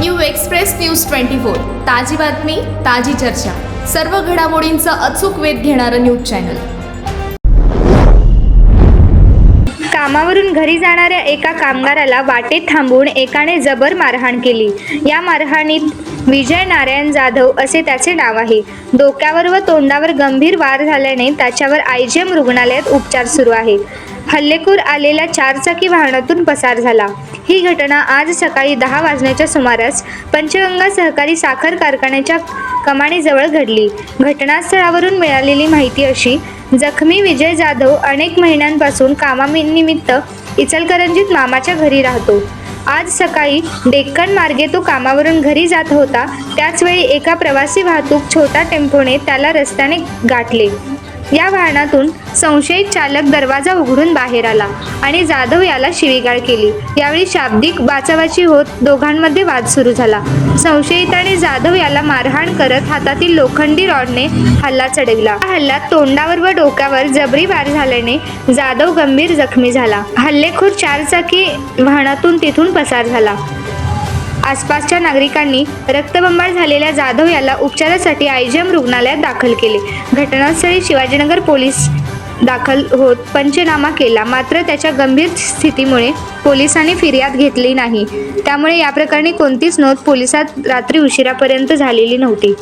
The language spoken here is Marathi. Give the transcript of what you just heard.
New express news twenty four. ताजी बातमी ताजी चर्चा. सर्व घडामोडींचा अचूक वेध घेणारं न्यूज चॅनल. कामावरून घरी जाणाऱ्या एका कामगाराला वाटेत थांबवून एकाने जबर मारहाण केली. या मारहाणीत विजय नारायण जाधव असे त्याचे नाव आहे. डोक्यावर व तोंडावर गंभीर वार झाल्याने त्याच्यावर आय जी एम रुग्णालयात उपचार सुरू आहे हल्लेखोर आलेल्या चारचाकी वाहनातून पसार झाला. ही घटना आज सकाळी दहा वाजण्याच्या सुमारास पंचगंगा सहकारी साखर कारखान्याच्या कमानीजवळ घडली. घटनास्थळावरून मिळालेली माहिती अशी जखमी विजय जाधव अनेक महिन्यांपासून कामानिमित्त इचलकरंजीत मामाच्या घरी राहतो. आज सकाळी डेक्कन मार्गे तो कामावरून घरी जात होता त्याचवेळी एका प्रवासी वाहतूक छोटा टेम्पोने त्याला रस्त्याने गाठले. या वाहनातून संशयित चालक दरवाजा उघडून बाहेर आला आणि जाधव याला शिवीगाळ केली. यावेळी शाब्दिक बाचाबाची होत दोघांमध्ये वाद सुरू झाला. संशयिताने जाधव याला मारहाण करत हातातील लोखंडी रॉडने हल्ला चढविला. या हल्ल्यात तोंडावर व डोक्यावर जबरी वार झाल्याने जाधव गंभीर जखमी झाला. हल्लेखोर चारचाकी वाहनातून तिथून पसार झाला. आसपासच्या नागरिकांनी रक्तबंबाळ झालेल्या जाधव याला उपचारासाठी आयजीएम रुग्णालयात दाखल केले. घटनास्थळी शिवाजीनगर पोलीस दाखल होत पंचनामा केला. मात्र त्याच्या गंभीर स्थितीमुळे पोलिसांनी फिर्याद घेतली नाही. त्यामुळे या प्रकरणी कोणतीच नोंद पोलिसात रात्री उशिरापर्यंत झालेली नव्हती.